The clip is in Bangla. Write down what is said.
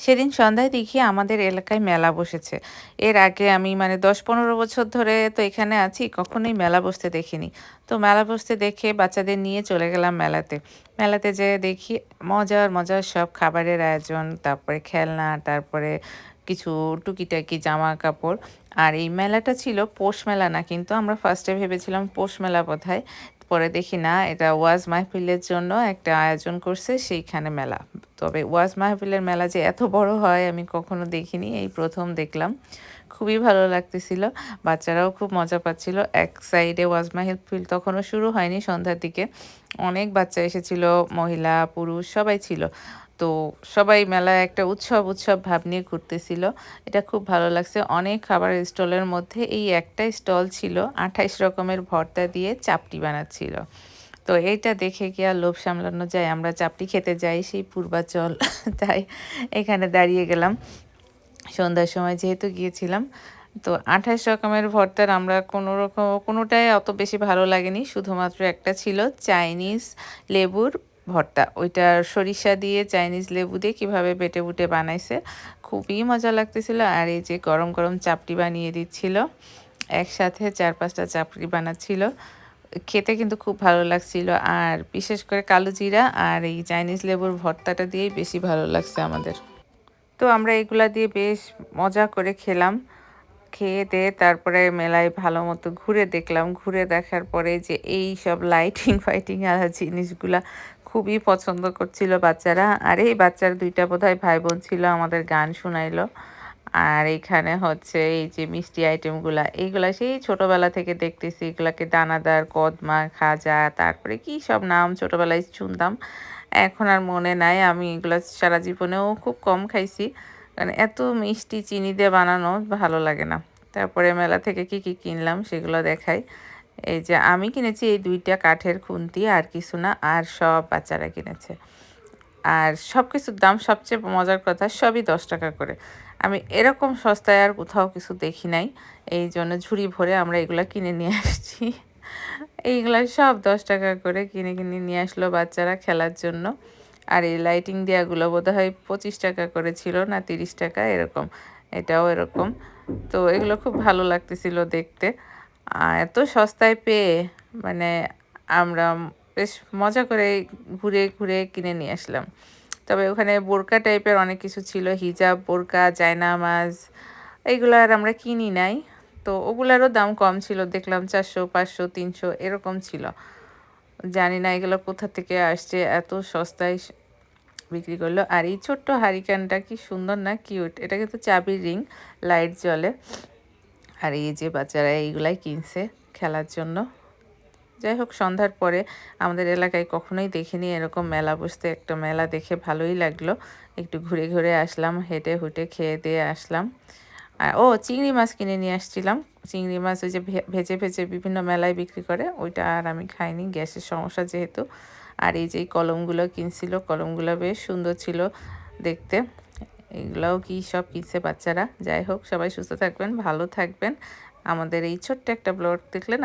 সেদিন সন্ধ্যায় দেখি আমাদের এলাকায় মেলা বসেছে। এর আগে আমি মানে দশ পনেরো বছর ধরে তো এখানে আছি, কখনোই মেলা বসতে দেখিনি। তো মেলা বসতে দেখে বাচ্চাদের নিয়ে চলে গেলাম মেলাতে। মেলাতে যেয়ে দেখি মজার মজার সব খাবারের আয়োজন, তারপরে খেলনা, তারপরে কিছু টুকিটাকি জামা কাপড় আর এই মেলাটা ছিল পোষ মেলা না, কিন্তু আমরা ফার্স্টে ভেবেছিলাম পোষ মেলা বোধহয়। পরে দেখি না, এটা ওয়াজ মাহফিলের জন্য একটা আয়োজন করছে সেইখানে মেলা। তবে ওয়াজ মাহফিলের মেলা যে এত বড় হয় আমি কখনো দেখিনি, এই প্রথম দেখলাম। খুবই ভালো লাগতেছিল, বাচ্চারাও খুব মজা পাচ্ছিল। এক সাইডে ওয়াজ মাহফিল তখনও শুরু হয়নি সন্ধ্যার দিকে। অনেক বাচ্চা এসেছিল, মহিলা, পুরুষ, সবাই ছিল। তো সবাই মেলায় একটা উৎসব উৎসব ভাব নিয়ে ঘুরতেছিল। এটা খুব ভালো লাগছে। অনেক খাবারের স্টলের মধ্যে এই একটা স্টল ছিল, আঠাইশ রকমের ভর্তা দিয়ে চাপটি বানাচ্ছিল। তো এইটা দেখে কি আর লোভ সামলানো যায়? আমরা চাপটি খেতে যাই সেই পূর্বাচল। তাই এখানে দাঁড়িয়ে গেলাম। সন্ধ্যার সময় যেহেতু গিয়েছিলাম, তো আঠাশ রকমের ভর্তার আমরা কোনো রকম, কোনোটাই অত বেশি ভালো লাগেনি। শুধুমাত্র একটা ছিল চাইনিজ লেবুর ভর্তা। ওইটা সরিষা দিয়ে চাইনিজ লেবু দিয়ে কীভাবে বেটে বুটে বানাইছে, খুবই মজা লাগতেছিল। আর এই যে গরম গরম চাপটি বানিয়ে দিচ্ছিল, একসাথে চার পাঁচটা চাপড়ি বানাচ্ছিল। খেতে কিন্তু খুব ভালো লাগছিল। আর বিশেষ করে কালো জিরা আর এই চাইনিজ লেবুর ভর্তাটা দিয়েই বেশি ভালো লাগছে আমাদের। তো আমরা এগুলা দিয়ে বেশ মজা করে খেলাম। খেয়ে দিয়ে তারপরে মেলায় ভালো মতো ঘুরে দেখলাম। ঘুরে দেখার পরে যে এই সব লাইটিং ফাইটিং আর জিনিসগুলা খুবই পছন্দ করছিল বাচ্চারা। আর এই বাচ্চার দুইটা বোধহয় ভাই বোন ছিল, আমাদের গান শোনাইলো। আর এখানে হচ্ছে এই যে মিষ্টি আইটেমগুলা এইগুলা সেই ছোটবেলা থেকে দেখতেছি। এগুলাকে দানাদার, কদমা, খাজা, তারপরে কি সব নাম ছোটবেলায় শুনতাম। এখন আর মনে নাই, আমি এগুলো সারা জীবনেও খুব কম খাইছি। কারণ এত মিষ্টি চিনি দিয়ে বানানো ভালো লাগে না। তারপরে মেলা থেকে কি কি কিনলাম সেগুলো দেখাই। এই যে আমি কিনেছি এই দুইটা কাঠের খুন্তি, আর কিছু না, আর সব বাচ্চারা কিনেছে। আর সব কিছুর দাম সবচেয়ে মজার কথা, সবই দশ টাকা করে। আমি এরকম সস্তায় আর কোথাও কিছু দেখি নাই। এই জন্য ঝুড়ি ভরে আমরা এগুলো কিনে নিয়ে আসছি। এইগুলো সব দশ টাকা করে কিনে কিনে নিয়ে আসলো বাচ্চারা খেলার জন্য। আর এই লাইটিং দেওয়াগুলো বোধ হয় পঁচিশ টাকা করে ছিল না তিরিশ টাকা, এরকম। এটাও এরকম। তো এগুলো খুব ভালো লাগতেছিল দেখতে। এত সস্তায় পেয়ে মানে আমরা বেশ মজা করে ঘুরে ঘুরে কিনে নিয়ে আসলাম। তবে ওখানে বোরকা টাইপের অনেক কিছু ছিল, হিজাব, বোরকা, জায়নামাজ এইগুলো আর আমরা কিনি নাই। তো ওগুলারও দাম কম ছিল, দেখলাম চারশো, পাঁচশো, তিনশো, এরকম ছিল। জানি না এগুলো কোথা থেকে আসছে, এত সস্তায় বিক্রি করল। আর এই ছোট্ট হারিকেনটা কি সুন্দর না কিউট, এটা কিন্তু চাবির রিং, লাইট জ্বলে। আর এই যে বাচ্চারা এইগুলাই কিনছে খেলার জন্য। যাই হোক, সন্ধ্যার পরে আমাদের এলাকায় কখনোই দেখিনি এরকম মেলা। বসতে একটা মেলা দেখে ভালোই লাগল। একটু ঘুরে ঘুরে আসলাম, হেঁটে হুটে খেয়ে দিয়ে আসলাম। আর, ও, চিংড়ি মাছ কিনে নিয়ে আসছিলাম। চিংড়ি মাছ ওই যে ভেজে ভেজে বিভিন্ন মেলায় বিক্রি করে, ওইটা আর আমি খাইনি, গ্যাসের সমস্যা যেহেতু। আর এই যে কলমগুলো কিনছিল, কলমগুলো বেশ সুন্দর ছিল দেখতে। এগুলোও কি সব কিনছে বাচ্চারা? যাই হোক, সবাই সুস্থ থাকবেন, ভালো থাকবেন। আমাদের এই ছোট্ট একটা ব্লগ দেখলেন